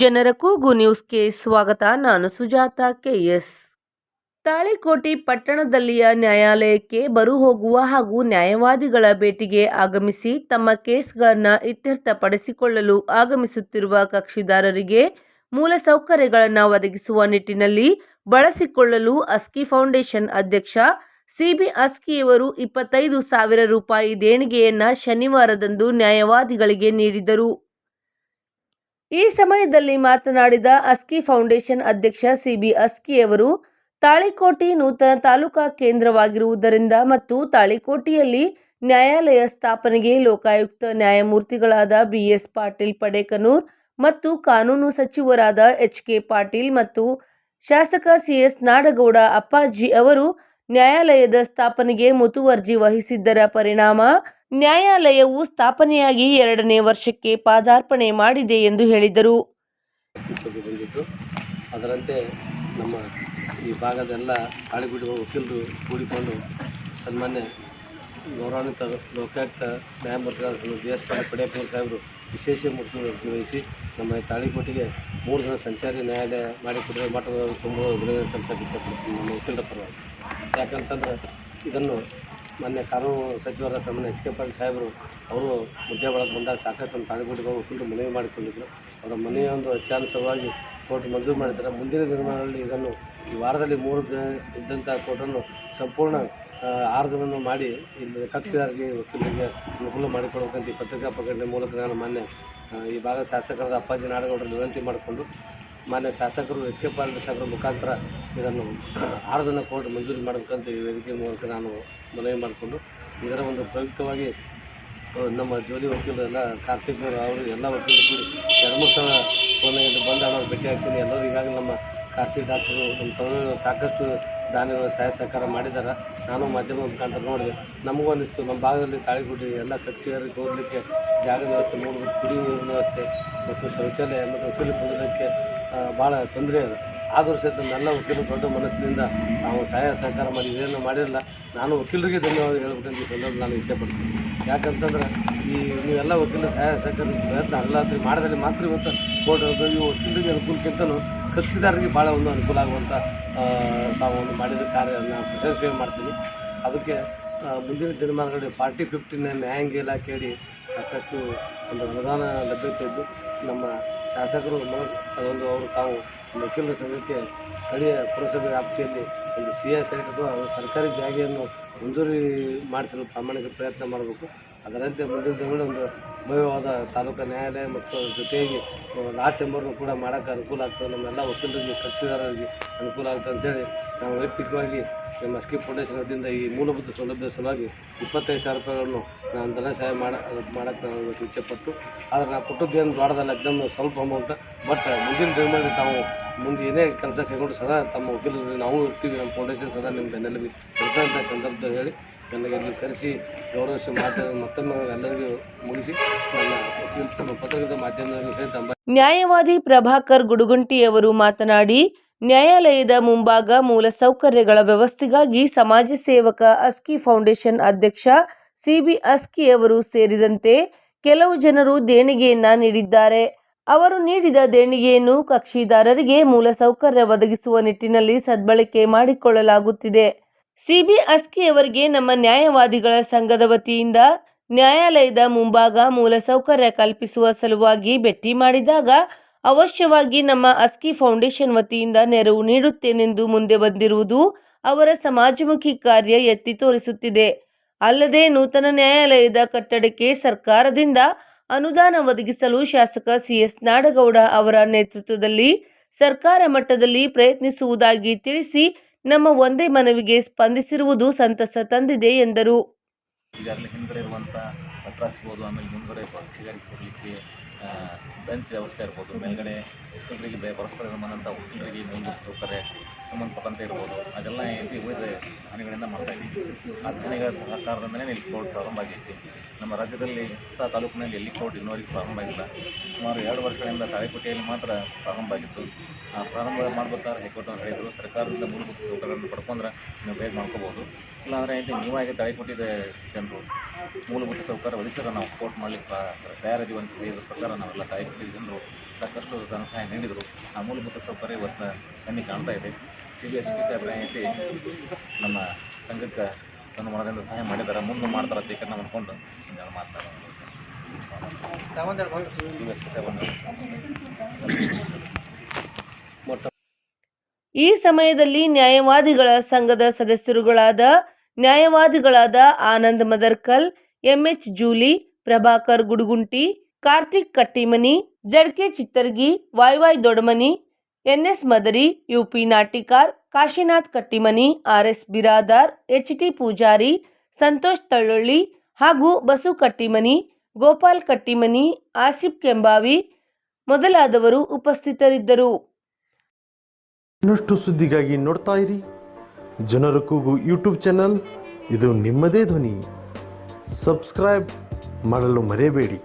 ಜನರ ಕೂಗು ನ್ಯೂಸ್ಗೆ ಸ್ವಾಗತ. ನಾನು ಸುಜಾತ ಕೆಎಸ್ ತಾಳಿಕೋಟಿ ಪಟ್ಟಣದಲ್ಲಿಯ ನ್ಯಾಯಾಲಯಕ್ಕೆ ಬರು ಹೋಗುವ ಹಾಗೂ ನ್ಯಾಯವಾದಿಗಳ ಭೇಟಿಗೆ ಆಗಮಿಸಿ ತಮ್ಮ ಕೇಸ್ಗಳನ್ನು ಇತ್ಯರ್ಥಪಡಿಸಿಕೊಳ್ಳಲು ಆಗಮಿಸುತ್ತಿರುವ ಕಕ್ಷಿದಾರರಿಗೆ ಮೂಲಸೌಕರ್ಯಗಳನ್ನು ಒದಗಿಸುವ ನಿಟ್ಟಿನಲ್ಲಿ ಬಳಸಿಕೊಳ್ಳಲು ಅಸ್ಕಿ ಫೌಂಡೇಶನ್ ಅಧ್ಯಕ್ಷ ಸಿಬಿ ಅಸ್ಕಿಯವರು ಇಪ್ಪತ್ತೈದು ಸಾವಿರ ರೂಪಾಯಿ ದೇಣಿಗೆಯನ್ನು ಶನಿವಾರದಂದು ನ್ಯಾಯವಾದಿಗಳಿಗೆ ನೀಡಿದರು. ಈ ಸಮಯದಲ್ಲಿ ಮಾತನಾಡಿದ ಅಸ್ಕಿ ಫೌಂಡೇಶನ್ ಅಧ್ಯಕ್ಷ ಸಿಬಿ ಅಸ್ಕಿಯವರು ತಾಳಿಕೋಟಿ ನೂತನ ತಾಲೂಕಾ ಕೇಂದ್ರವಾಗಿರುವುದರಿಂದ ಮತ್ತು ತಾಳಿಕೋಟಿಯಲ್ಲಿ ನ್ಯಾಯಾಲಯ ಸ್ಥಾಪನೆಗೆ ಲೋಕಾಯುಕ್ತ ನ್ಯಾಯಮೂರ್ತಿಗಳಾದ ಬಿಎಸ್ ಪಾಟೀಲ್ ಪಡೇಕನೂರ್ ಮತ್ತು ಕಾನೂನು ಸಚಿವರಾದ ಎಚ್ ಕೆ ಪಾಟೀಲ್ ಮತ್ತು ಶಾಸಕ ಸಿಎಸ್ ನಾಡಗೌಡ ಅಪ್ಪಾಜಿ ಅವರು ನ್ಯಾಯಾಲಯದ ಸ್ಥಾಪನೆಗೆ ಮುತುವರ್ಜಿ ವಹಿಸಿದ್ದರ ಪರಿಣಾಮ ನ್ಯಾಯಾಲಯವು ಸ್ಥಾಪನೆಯಾಗಿ ಎರಡನೇ ವರ್ಷಕ್ಕೆ ಪಾದಾರ್ಪಣೆ ಮಾಡಿದೆ ಎಂದು ಹೇಳಿದರು. ಅದರಂತೆ ನಮ್ಮ ಈ ಭಾಗದೆಲ್ಲ ಆಳಿಬಿಡುವ ವಕೀಲರು ಕೂಡಿಕೊಂಡು ಸನ್ಮಾನ್ಯ ಗೌರವಾನ್ವಿತ ಲೋಕಾಯುಕ್ತ ನ್ಯಾಯಮೂರ್ತಿಗಳು ಬಿ ಎಸ್ ಪಾಟೀಲ್ ಪಡೆಯಪ್ಪನವ್ರ ಸಾಹೇಬರು ವಿಶೇಷ ಮುತುವರ್ಜಿ ವಹಿಸಿ ನಮ್ಮ ತಾಳಿಕೋಟಿಗೆ ಮೂರು ದಿನ ಸಂಚಾರಿ ನ್ಯಾಯಾಲಯ ಮಾಡಿಕೊಟ್ಟರೆ ಮಠದ ತುಂಬ ಇಚ್ಛೆಪಡ್ತೀನಿ ನಮ್ಮ ವಕೀಲರ ಪರವಾಗಿ. ಯಾಕಂತಂದ್ರೆ ಇದನ್ನು ಮೊನ್ನೆ ಕಾನೂನು ಸಚಿವರ ಸಾಮಾನ್ಯ ಎಚ್ ಕೆ ಪಾಟೀಲ್ ಸಾಹೇಬರು ಅವರು ಮುದ್ದೆ ಒಳಗೆ ಬಂದಾಗ ಸಾಕಷ್ಟು ನಮ್ಮ ತಾಳಿಕೋಟೆಗೆ ಹೋಗಿ ವಕೀಲರು ಮನವಿ ಮಾಡಿಕೊಂಡಿದ್ದರು ಅವರ ಮನೆಯ ಒಂದು ಸಲುವಾಗಿ ಕೋರ್ಟ್ ಮಂಜೂರು ಮಾಡಿದ್ದಾರೆ. ಮುಂದಿನ ದಿನಗಳಲ್ಲಿ ಇದನ್ನು ಈ ವಾರದಲ್ಲಿ ಮೂರು ದಿನ ಇದ್ದಂಥ ಕೋರ್ಟನ್ನು ಸಂಪೂರ್ಣ ಆರು ಮಾಡಿ ಇಲ್ಲಿ ಕಕ್ಷಿದಾರರಿಗೆ, ವಕೀಲರಿಗೆ ಅನುಕೂಲ ಮಾಡಿಕೊಡ್ಬೇಕಂತ ಈ ಪತ್ರಿಕಾ ಪ್ರಕಟಣೆ ಮೂಲಕ ನಾನು ಮಾನ್ಯ ಈ ಭಾಗದ ಶಾಸಕರಾದ ಅಪ್ಪಾಜಿ ನಾಡಗೌಡರು ವಿನಂತಿ ಮಾಡಿಕೊಂಡು ಮಾನ್ಯ ಶಾಸಕರು ಎಚ್ ಕೆ ಪಾಲ್ ಸಾಹೇಬರ ಮುಖಾಂತರ ಇದನ್ನು ಆರು ದಿನ ಕೋರ್ಟ್ ಮಂಜೂರಿ ಮಾಡಬೇಕಂತ ಈ ವೇದಿಕೆ ಮೂಲಕ ನಾನು ಮನವಿ ಮಾಡಿಕೊಂಡು ಇದರ ಒಂದು ಪ್ರಯುಕ್ತವಾಗಿ ನಮ್ಮ ಜೋಲಿ ವಕೀಲರು ಎಲ್ಲ ಕಾರ್ತಿಕ್ ಅವರು ಅವರು ಎಲ್ಲ ವಕೀಲರು ಕೂಡಿ ಎರಡು ಮೂರು ಸಲ ಫೋನಾಗಿದ್ದು ಬಂದು ಅವ್ರು ಭೇಟಿ ಆಗ್ತೀನಿ. ಎಲ್ಲರೂ ಈಗಾಗಲೇ ನಮ್ಮ ಖಾಸಗಿ ಡಾಕ್ಟರು, ನಮ್ಮ ತಮಿಳು ಸಾಕಷ್ಟು ದಾನಿಗಳು ಸಹಾಯ ಸಹಕಾರ ಮಾಡಿದ್ದಾರೆ. ನಾನು ಮಾಧ್ಯಮ ಮುಖಾಂತರ ನೋಡಿದೆ. ನಮಗೂ ಅನ್ನಿಸ್ತು ನಮ್ಮ ಭಾಗದಲ್ಲಿ ತಾಳಿಗುಡ್ಡಿ ಎಲ್ಲ ಕಕ್ಷಿಯರಿಗೆ ಹೋಗಲಿಕ್ಕೆ ಜಾಗದ ವ್ಯವಸ್ಥೆ ಮೂಲಭೂತ ಕುಡಿಯುವ ನೀರಿನ ವ್ಯವಸ್ಥೆ ಮತ್ತು ಶೌಚಾಲಯ ಮತ್ತು ವಕೀಲ ಪಡೆಯೋದಕ್ಕೆ ಭಾಳ ತೊಂದರೆ ಅದು. ಆದರೂ ಸಹಿತ ನನ್ನೆಲ್ಲ ವಕೀಲರು ದೊಡ್ಡ ಮನಸ್ಸಿನಿಂದ ನಾವು ಸಹಾಯ ಸಹಕಾರ ಮಾಡಿ ಇದೇನು ಮಾಡಿರಲ್ಲ, ನಾನು ವಕೀಲರಿಗೆ ಧನ್ಯವಾದ ಹೇಳ್ಬೇಕಂತ ಈ ಸಂದರ್ಭ ನಾನು ಇಚ್ಛೆ ಪಡ್ತೀನಿ. ಯಾಕಂತಂದ್ರೆ ಈ ನೀವೆಲ್ಲ ವಕೀಲರು ಸಹಾಯ ಸಹಕಾರ ಪ್ರಯತ್ನ ಅಲ್ಲಾದ್ರಿ ಮಾಡಿದಲ್ಲಿ ಮಾತ್ರ ಇವತ್ತು ಕೋರ್ಟ್ ಈ ವಕೀಲರಿಗೆ ಅನುಕೂಲಕ್ಕಿಂತಲೂ ಕಕ್ಷಿದಾರರಿಗೆ ಭಾಳ ಒಂದು ಅನುಕೂಲ ಆಗುವಂಥ ತಾವು ಒಂದು ಮಾಡಿದ ಕಾರ್ಯ ನಾನು ಪ್ರಶಂಸೆ ಮಾಡ್ತೀನಿ. ಅದಕ್ಕೆ ಮುಂದಿನ ದಿನಮಾನಗಳಲ್ಲಿ ಫಾರ್ಟಿ ಫಿಫ್ಟಿನ ನ್ಯಾಯಾಂಗ ಇಲಾಖೆಯಡಿ ಸಾಕಷ್ಟು ಒಂದು ಅನುದಾನ ಲಭ್ಯತೆ ಇದ್ದು ನಮ್ಮ ಶಾಸಕರು ಅದೊಂದು ಅವರು ತಾವು ವಕೀಲರ ಸಂಘಕ್ಕೆ ಸ್ಥಳೀಯ ಪುರಸಭೆ ವ್ಯಾಪ್ತಿಯಲ್ಲಿ ಒಂದು ಸಿ ಎ ಸೈಟ್ ಅಥವಾ ಸರ್ಕಾರಿ ಜಾಗೆಯನ್ನು ಮಂಜೂರಿ ಮಾಡಿಸಲು ಪ್ರಾಮಾಣಿಕ ಪ್ರಯತ್ನ ಮಾಡಬೇಕು. ಅದರಂತೆ ಮುಂದಿನ ದಿನಗಳಲ್ಲಿ ಒಂದು ಭವ್ಯವಾದ ತಾಲೂಕು ನ್ಯಾಯಾಲಯ ಮತ್ತು ಜೊತೆಗೆ ಲಾ ಚೇಂಬರ್ನು ಕೂಡ ಮಾಡೋಕ್ಕೆ ಅನುಕೂಲ ಆಗ್ತದೆ. ನಮ್ಮೆಲ್ಲ ವಕೀಲರಿಗೆ ಕಕ್ಷಿದಾರರಿಗೆ ಅನುಕೂಲ ಆಗ್ತದೆ ಅಂತೇಳಿ ನಾವು ವೈಯಕ್ತಿಕವಾಗಿ ನಮ್ಮ ಸ್ಕಿ ಫೌಂಡೇಶನ್ ವತಿಯಿಂದ ಈ ಮೂಲಭೂತ ಸೌಲಭ್ಯ ಸಲುವಾಗಿ ಇಪ್ಪತ್ತೈದು ಸಾವಿರ ರೂಪಾಯಿಗಳನ್ನು ನಾನು ಧನ ಸಹಾಯ ಮಾಡ, ಮಾಡೋಕ್ಕೆ ನಾನು ಇಚ್ಛೆಪಟ್ಟು ಆದರೆ ನಾವು ಕೊಟ್ಟದ್ದೇನು ದೊಡ್ಡದಲ್ಲ ಎಕ್ದಮ್ ಸ್ವಲ್ಪ ಅಮೌಂಟ್. ಬಟ್ ಮುಂದಿನ ದಿನಗಳಲ್ಲಿ ತಾವು ಮುಂದೆ ಏನೇ ಕೆಲಸ ಕೈಗೊಂಡು ಸದಾ ತಮ್ಮ ವಕೀಲರು ನಾವು ಇರ್ತೀವಿ, ನಮ್ಮ ಫೌಂಡೇಶನ್ ಸದಾ ನಿಮ್ಮ ಬೆನ್ನೆಲುಬಿ ಇರ್ತಂಥ ಸಂದರ್ಭದಲ್ಲಿ ಹೇಳಿ ನನಗೆ ಇಲ್ಲಿ ಕರೆಸಿ ಗೌರವಿಸಿ ಮಾತಾಡಿ ಮತ್ತೊಮ್ಮೆ ಎಲ್ಲರಿಗೂ ಮುಗಿಸಿ. ನನ್ನ ಪತ್ರಿಕೆದ ಮಾಧ್ಯಮದವರಿಗೆ ಸಹಿತ ನ್ಯಾಯವಾದಿ ಪ್ರಭಾಕರ್ ಗುಡುಗುಂಟಿಯವರು ಮಾತನಾಡಿ, ನ್ಯಾಯಾಲಯದ ಮುಂಭಾಗ ಮೂಲ ಸೌಕರ್ಯಗಳ ವ್ಯವಸ್ಥೆಗಾಗಿ ಸಮಾಜ ಸೇವಕ ಅಸ್ಕಿ ಫೌಂಡೇಶನ್ ಅಧ್ಯಕ್ಷ ಸಿಬಿ ಅಸ್ಕಿ ಅವರು ಸೇರಿದಂತೆ ಕೆಲವು ಜನರು ದೇಣಿಗೆಯನ್ನ ನೀಡಿದ್ದಾರೆ. ಅವರು ನೀಡಿದ ದೇಣಿಗೆಯನ್ನು ಕಕ್ಷಿದಾರರಿಗೆ ಮೂಲಸೌಕರ್ಯ ಒದಗಿಸುವ ನಿಟ್ಟಿನಲ್ಲಿ ಸದ್ಬಳಕೆ ಮಾಡಿಕೊಳ್ಳಲಾಗುತ್ತಿದೆ. ಸಿಬಿ ಅಸ್ಕಿಯವರಿಗೆ ನಮ್ಮ ನ್ಯಾಯವಾದಿಗಳ ಸಂಘದ ವತಿಯಿಂದ ನ್ಯಾಯಾಲಯದ ಮುಂಭಾಗ ಮೂಲಸೌಕರ್ಯ ಕಲ್ಪಿಸುವ ಸಲುವಾಗಿ ಭೇಟಿ ಮಾಡಿದಾಗ ಅವಶ್ಯವಾಗಿ ನಮ್ಮ ಅಸ್ಕಿ ಫೌಂಡೇಶನ್ ವತಿಯಿಂದ ನೆರವು ನೀಡುತ್ತೇನೆಂದು ಮುಂದೆ ಬಂದಿರುವುದು ಅವರ ಸಮಾಜಮುಖಿ ಕಾರ್ಯ ಎತ್ತಿ ತೋರಿಸುತ್ತಿದೆ. ಅಲ್ಲದೆ ನೂತನ ನ್ಯಾಯಾಲಯದ ಕಟ್ಟಡಕ್ಕೆ ಸರ್ಕಾರದಿಂದ ಅನುದಾನ ಒದಗಿಸಲು ಶಾಸಕ ಸಿಎಸ್ ನಾಡಗೌಡ ಅವರ ನೇತೃತ್ವದಲ್ಲಿ ಸರ್ಕಾರ ಮಟ್ಟದಲ್ಲಿ ಪ್ರಯತ್ನಿಸುವುದಾಗಿ ತಿಳಿಸಿ ನಮ್ಮ ಒಂದೇ ಮನವಿಗೆ ಸ್ಪಂದಿಸಿರುವುದು ಸಂತಸ ತಂದಿದೆ ಎಂದರು. ಬೆಂಚ್ ವ್ಯವಸ್ಥೆ ಇರ್ಬೋದು. ಮೇಲ್ಗಡೆ ಒಕ್ಕಲರಿಗೆ ಪರಸ್ಪರ ಸಂಬಂಧಂಥ ವಕೀಲರಿಗೆ ಮೂಲಭೂತ ಸೌಕರ್ಯ ಸಂಬಂಧಪಟ್ಟಂತೆ ಇರ್ಬೋದು. ಅದೆಲ್ಲ ಏನೈತಿ ಉಳಿದ ಹನಿಗಳಿಂದ ಮಾಡ್ತಾ ಇದ್ದೀವಿ. ಆ ಹನಿಗಳ ಸಹಕಾರದಿಂದಲೇ ಇಲ್ಲಿ ಕೋರ್ಟ್ ಪ್ರಾರಂಭ ಆಗೈತಿ. ನಮ್ಮ ರಾಜ್ಯದಲ್ಲಿ ಹೊಸ ತಾಲೂಕಿನಲ್ಲಿ ಎಲ್ಲಿ ಕೋರ್ಟ್ ಇನ್ನೂವರೆಗೆ ಪ್ರಾರಂಭ ಆಗಿಲ್ಲ. ಸುಮಾರು ಎರಡು ವರ್ಷಗಳಿಂದ ತಾಳಿಕೋಟೆಯಲ್ಲಿ ಮಾತ್ರ ಪ್ರಾರಂಭ ಆಗಿತ್ತು. ಆ ಪ್ರಾರಂಭ ಮಾಡ್ಬೇಕಾದ್ರೆ ಹೈಕೋರ್ಟ್ ಅಂತ ಹೇಳಿದರು, ಸರ್ಕಾರದಿಂದ ಮೂಲಭೂತ ಸೌಕರ್ಯಗಳನ್ನು ಪಡ್ಕೊಂಡ್ರೆ ನೀವು ಬೇಗ ಮಾಡ್ಕೋಬೋದು. ಇಲ್ಲಾಂದರೆ ಏನೈತಿ ನೀವಾಗಿ ತಾಳಿಕೊಟ್ಟಿದ್ದ ಜನರು ಮೂಲಭೂತ ಸೌಕರ್ಯ ಒದಗಿಸಿದ್ರೆ ನಾವು ಕೋರ್ಟ್ ಮಾಡಲಿಕ್ಕೆ ತಯಾರಿದ್ದೀವಿ ಅಂತ ಹೇಳಿದ ಪ್ರಕಾರ ನಾವೆಲ್ಲ ತಾಯಿ ಜನರು ಸಾಕಷ್ಟು ಧನ ಸಹಾಯ ನೀಡಿದರು. ಆ ಮೂಲಭೂತ ಸೌಕರ್ಯ ಇವತ್ತು ಕಣ್ಣಿಗೆ ಕಾಣ್ತಾ ಇದೆ. ಸಿ ಬಿ ಎಸ್ ಪಿ ಸಾಹೇಬ್ರ ಏನೈತಿ ನಮ್ಮ ಸಂಘಕ್ಕೆ ತನ್ನ ಮನದಿಂದ ಸಹಾಯ ಮಾಡಿದ್ದಾರೆ. ಮುಂದೆ ಮಾಡ್ತಾರೆ ಅಂತ ನಾವು ಅನ್ಕೊಂಡು ಹಿಂಗೆ ಸಾಹೇಬ್ ಈ ಸಮಯದಲ್ಲಿ ನ್ಯಾಯವಾದಿಗಳ ಸಂಘದ ಸದಸ್ಯರುಗಳಾದ ನ್ಯಾಯವಾದಿಗಳಾದ Anand Madarkal MH Julie, Prabhakar Gudugunti, Karthik Kattimani ಜಡ್ಕೆ Chittargi Y Dodamani NS Madari U P Natikar, Kashinath Kattimani, R S Biradar, H T Pujari, Santosh Tallolli ಹಾಗೂ ಬಸು ಕಟ್ಟಿಮನಿ, ಗೋಪಾಲ್ ಕಟ್ಟಿಮನಿ, ಆಸಿಫ್ ಕೆಂಬಾವಿ ಮೊದಲಾದವರು ಉಪಸ್ಥಿತರಿದ್ದರು. ಇನ್ನಷ್ಟು ಸುದ್ದಿಗಾಗಿ ನೋಡ್ತಾ ಇರಿ. ಜನರ ಕೂಗು ಯೂಟ್ಯೂಬ್ ಚಾನಲ್. ಇದು ನಿಮ್ಮದೇ ಧ್ವನಿ. ಸಬ್ಸ್ಕ್ರೈಬ್ ಮಾಡಲು ಮರೆಯಬೇಡಿ.